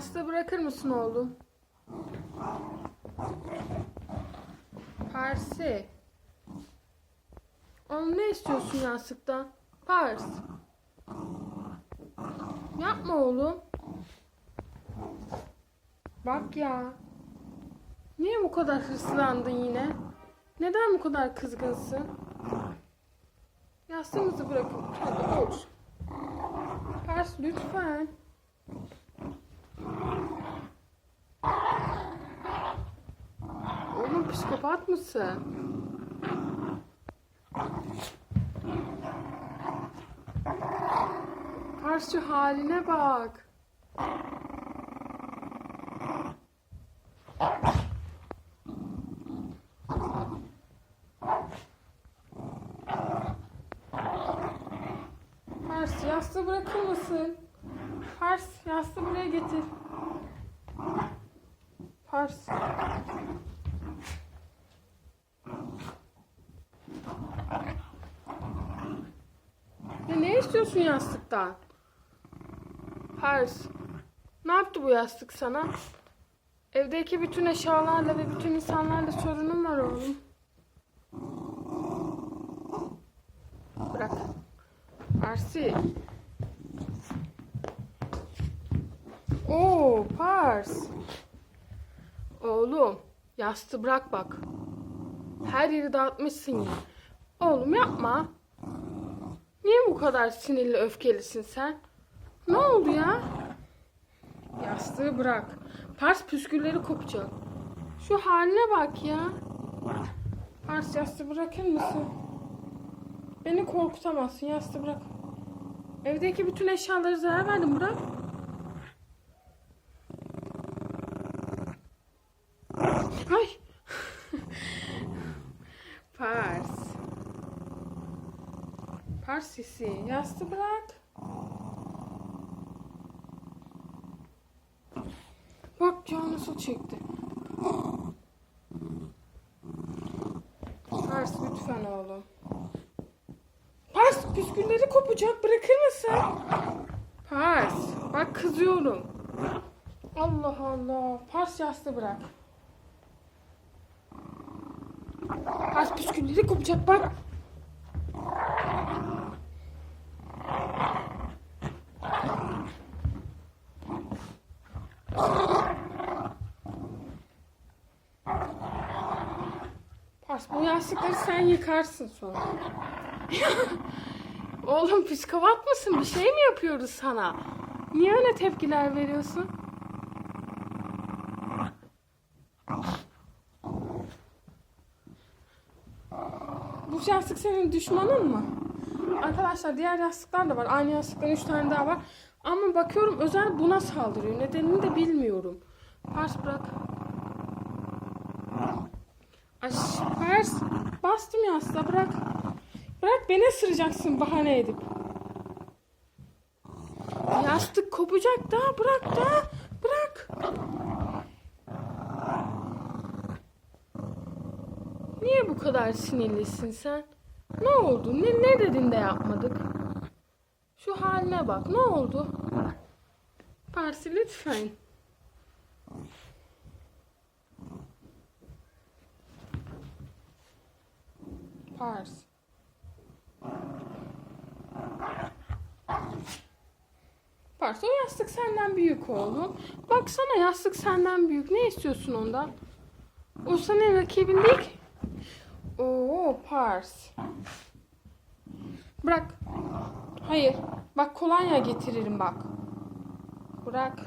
Yastığı bırakır mısın oğlum? Parsi. Oğlum ne istiyorsun yastıktan? Pars. Yapma oğlum. Bak ya. Niye bu kadar hırslandın yine? Neden bu kadar kızgınsın? Yastığımızı bırakın. Hadi otur. Pars lütfen. Oğlum psikopat mısın? Pars şu haline bak. Pars yastığı bırakır mısın? Pars yastığı buraya getir. Pars. Ya istiyorsun yastıktan? Pars. Ne yaptı bu yastık sana? Evdeki bütün eşyalarla ve bütün insanlarla sorunun var oğlum. Bırak. Parsi. Oo, Pars. Oğlum, yastığı bırak bak. Her yeri dağıtmışsın ya. Oğlum yapma. Niye bu kadar sinirli öfkelisin sen? Ne oldu ya? Yastığı bırak. Pars püskülleri kopacak. Şu haline bak ya. Pars yastığı bırakır mısın? Beni korkutamazsın yastığı bırak. Evdeki bütün eşyaları zarar verdim bırak. Ay. Pars. Pars sisi. Yastığı bırak. Bak ya nasıl çekti. Pars lütfen oğlum. Pars püskülleri kopacak bırakır mısın? Pars bak kızıyorum. Allah Allah. Pars yastığı bırak. Pars püskülleri kopacak bak. Bu yastıkları sen yıkarsın sonra. Oğlum psikopat mısın? Bir şey mi yapıyoruz sana? Niye öyle tepkiler veriyorsun? Bu yastık senin düşmanın mı? Arkadaşlar diğer yastıklar da var. Aynı yastıktan 3 tane daha var. Ama bakıyorum özel buna saldırıyor. Nedenini de bilmiyorum. Pars bırak. Ay Pars bastım yastığa bırak. Bırak beni ısıracaksın bahane edip. Yastık kopacak da bırak da bırak. Niye bu kadar sinirlisin sen? Ne oldu? Ne, ne dedin de yapmadık? Şu haline bak. Ne oldu? Parsi lütfen. Pars o yastık senden büyük oğlum. Baksana yastık senden büyük. Ne istiyorsun ondan? O senin rakibin değil. Oo Pars. Bırak. Hayır. Bak kolonya getiririm bak. Bırak.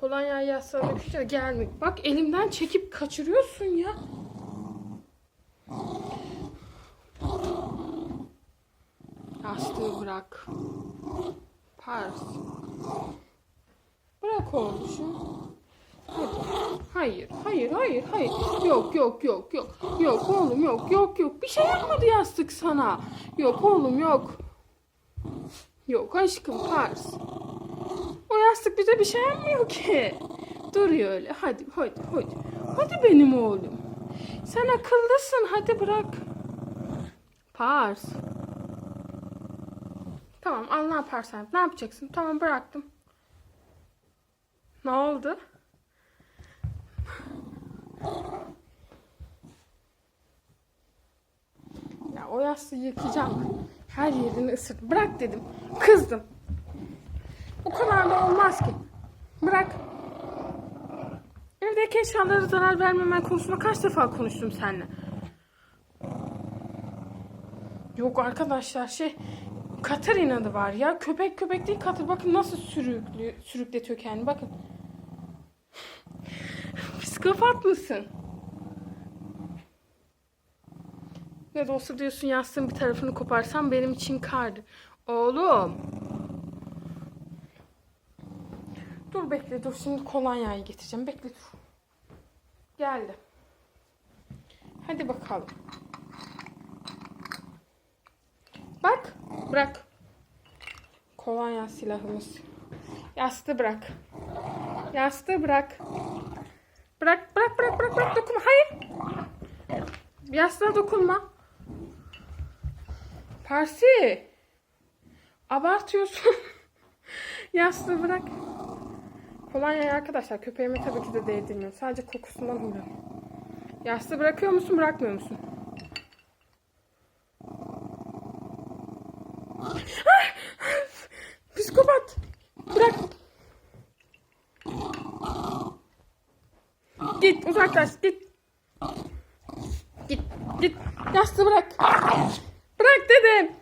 Kolonya yastığa dökünce gelmiyor. Bak elimden çekip kaçırıyorsun ya. Yastığı bırak. Pars. Bırak oğlum Hadi. Hayır, hayır, hayır, hayır. Yok, yok, yok, yok. Yok oğlum, yok, yok, yok. Bir şey yapmadı yastık sana. Yok oğlum, yok. Yok aşkım, Pars. O yastık bize bir şey yapmıyor ki. Duruyor öyle. Hadi, hadi, hadi. Hadi benim oğlum. Sen akıllısın. Hadi bırak. Pars. Tamam al ne yaparsan. Ne yapacaksın? Tamam bıraktım. Ne oldu? Ya o yastığı yıkayacağım. Her yerini ısırdı. Bırak dedim. Kızdım. O kadar da olmaz ki. Bırak. Evdeki eşyalara zarar vermemen konusunda kaç defa konuştum seninle. Yok arkadaşlar şey Katır inadı var ya. Köpek köpek değil Katır. Bakın nasıl sürüklü, sürükletiyor kendini. Bakın. Psikopat mısın? Ne de olsa diyorsun yastığın bir tarafını koparsam benim için kardı. Oğlum. Dur bekle dur şimdi kolonyayı getireceğim. Bekle dur. Geldi. Hadi bakalım. Bak. Bırak. Kolonya silahımız. Yastığı bırak. Yastığı bırak. Bırak bırak bırak bırak bırak dokunma. Hayır. Yastığa dokunma. Parsi. Abartıyorsun. Yastığı bırak. Kolonyayı arkadaşlar köpeğime tabii ki de değdirmiyorum. Sadece kokusundan oluyorum. Yastığı bırakıyor musun bırakmıyor musun? Psikopat. Bırak. Git uzaklaş git. Git git. Yastığı bırak. Bırak dedim.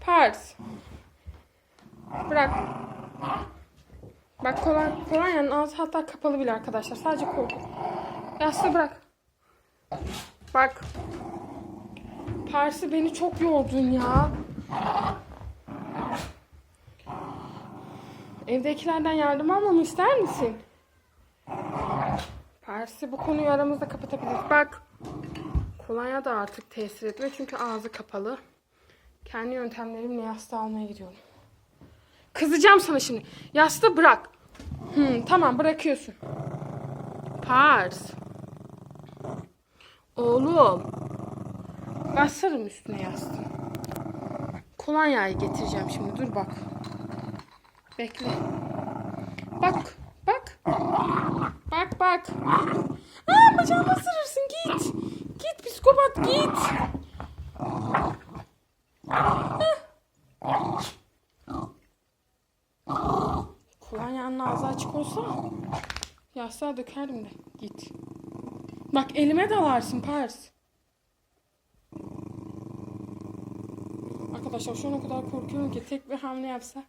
Pars. Bırak. Bak kolon, kolonyanın ağzı hatta kapalı bile arkadaşlar. Sadece korku. Yastığı bırak. Bak. Parsi beni çok yordun ya. Evdekilerden yardım almamı ister misin? Parsi bu konuyu aramızda kapatabiliriz. Bak. Kolonya da artık tesir etmiyor çünkü ağzı kapalı. Kendi yöntemlerimle yastığı almaya gidiyorum. Kızacağım sana şimdi. Yastığı bırak. Hmm, tamam bırakıyorsun. Pars. Oğlum. Basarım üstüne yastığı. Kolonyayı getireceğim şimdi. Dur bak. Bekle. Bak. Bak. Bak bak. Aa bacağımı ısırırsın. Git. Git psikopat git. Kolonyanın ağzı açık olsa yastığa dökerim de. Git. Bak elime dalarsın Pars. Arkadaşlar şu an o kadar korkuyorum ki tek bir hamle yapsa.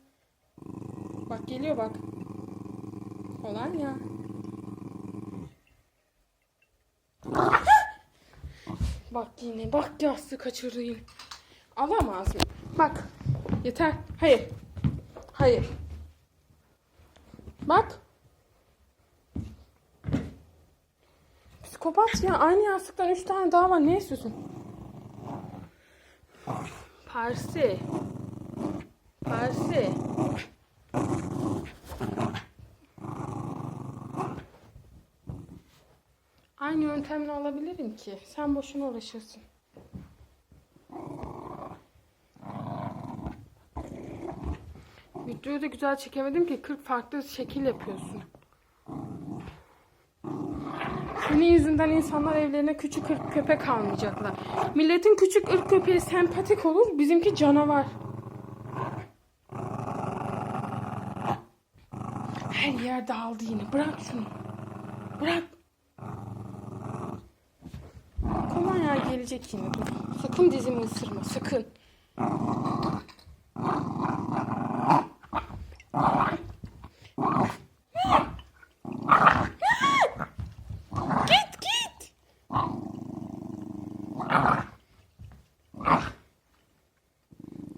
Bak geliyor bak. Kolonya. Bak yine bak yastığı kaçırdı yine. Alamaz mı? Bak. Yeter. Hayır. Hayır. Bak. Psikopat ya. Aynı yastıktan üç tane daha var. Ne istiyorsun? Parsi. Parsi. Aynı yöntemle alabilirim ki. Sen boşuna uğraşırsın. Videoyu da güzel çekemedim ki 40 farklı şekil yapıyorsun. Senin yüzünden insanlar evlerine küçük ırk köpek almayacaklar. Milletin küçük ırk köpeği sempatik olur, bizimki canavar. Her yer dağıldı yine. Bırak şunu. Bırak. Kolonya gelecek yine. Dur. Sakın dizimi ısırma. Sakın. Git git.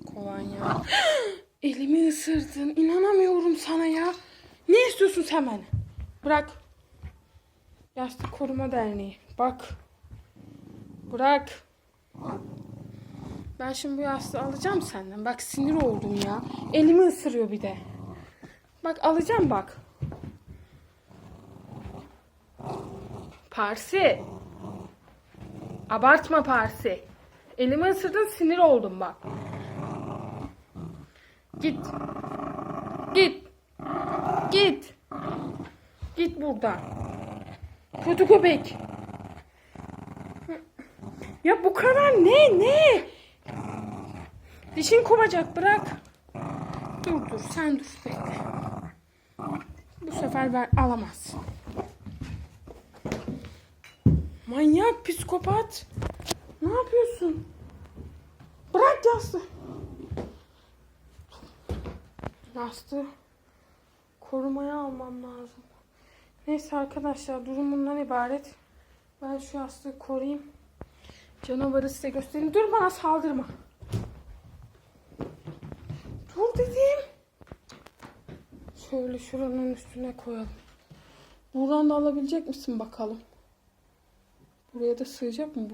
Kolonya. Elimi ısırdın. İnanamıyorum sana ya. Ne istiyorsun sen benden? Bırak. Yastık Koruma Derneği. Bak. Bırak. Ben şimdi bu yastığı alacağım senden. Bak sinir oldum ya. Elimi ısırıyor bir de. Bak alacağım bak. Parsi. Abartma Parsi. Elimi ısırdın sinir oldum bak. Git. Git. Git. Git buradan. Kötü köpek. Ya bu kadar ne ne? Dişin kovacak bırak. Dur dur sen dur bekle. Bu sefer ver alamazsın. Manyak psikopat. Ne yapıyorsun? Bırak yastığı. Yastığı korumaya almam lazım. Neyse arkadaşlar durum bundan ibaret. Ben şu yastığı koruyayım. Canavarı size göstereyim. Dur bana saldırma. Dur dedim. Şöyle şuranın üstüne koyalım. Buradan da alabilecek misin bakalım. Buraya da sığacak mı bu